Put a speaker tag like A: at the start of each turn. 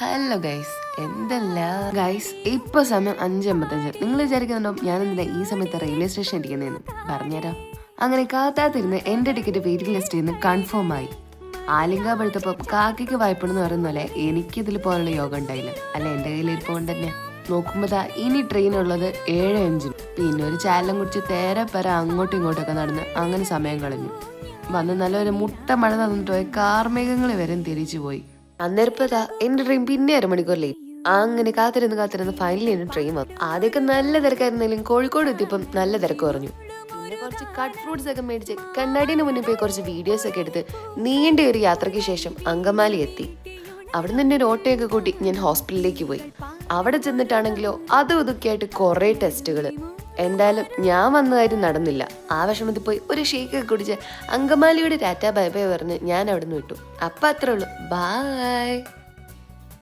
A: Hello guys എന്തല്ല? Guys ഇപ്പൊ സമയം അഞ്ചമ്പത്തഞ്ച് നിങ്ങൾ വിചാരിക്കുന്നുണ്ടോ ഞാൻ എന്തിനാ ഈ സമയത്ത് റെയിൽവേ സ്റ്റേഷൻ ഇരിക്കുന്നതെന്ന് പറഞ്ഞുതരാം അങ്ങനെ കാത്താത്തിരുന്ന് എന്റെ ടിക്കറ്റ് വെയിറ്റിംഗ് ലിസ്റ്റിൽ നിന്ന് കൺഫേം ആയി. ആലിംഗ പഴുത്തപ്പോ കാക്കിക്ക് വായ്പണെന്ന് പറയുന്ന പോലെ എനിക്കിതിൽ പോലുള്ള യോഗം ഉണ്ടായില്ല. അല്ല എന്റെ കയ്യിൽ ഇപ്പോൾ തന്നെ. നോക്കുമ്പോ ഇനി ട്രെയിൻ ഉള്ളത് ഏഴ് അഞ്ചിന് പിന്നെ ഒരു ചാലം കുടിച്ച് തേരെ പര അങ്ങോട്ടും ഇങ്ങോട്ടൊക്കെ നടന്ന് അങ്ങനെ സമയം കളഞ്ഞു. വന്ന് നല്ലൊരു മുട്ട മഴ നടന്നിട്ട് പോയ കാർമേഘങ്ങൾ വരെ തിരിച്ചു പോയി. അന്നേരപ്പതാ എന്റെ ട്രെയിൻ പിന്നെ അരമണിക്കൂർ ലേറ്റ് അങ്ങനെ കാത്തിരുന്ന് കാത്തിരുന്ന് ഫൈനലി എന്റെ ട്രെയിൻ വന്നു. ആദ്യമൊക്കെ നല്ല തിരക്കായിരുന്നെങ്കിലും കോഴിക്കോട് എത്തിയപ്പം നല്ല തിരക്ക് കുറഞ്ഞു. കുറച്ച് കട്ട് ഫ്രൂട്ട്സ് ഒക്കെ മേടിച്ച് കണ്ണാടിന് മുന്നിൽ പോയി കുറച്ച് വീഡിയോസ് ഒക്കെ എടുത്ത് നീണ്ട ഒരു യാത്രയ്ക്ക് ശേഷം അങ്കമാലി എത്തി. അവിടെ നിന്ന് ഒരു ഓട്ടോയൊക്കെ കൂട്ടി ഞാൻ ഹോസ്പിറ്റലിലേക്ക് പോയി. അവിടെ ചെന്നിട്ടാണെങ്കിലോ അതും ഇതൊക്കെ ആയിട്ട് കുറേ ടെസ്റ്റുകൾ എന്തായാലും ഞാൻ വന്ന കാര്യം നടന്നില്ല. ആ വിഷമത്തിൽ പോയി ഒരു ഷേക്ക് കുടിച്ച് അങ്കമാലിയുടെ ടാറ്റ ബൈ ബൈ പറഞ്ഞ് ഞാൻ അവിടെ നിന്ന് വിട്ടു. അപ്പം അത്രേ ഉള്ളൂ. ബായ്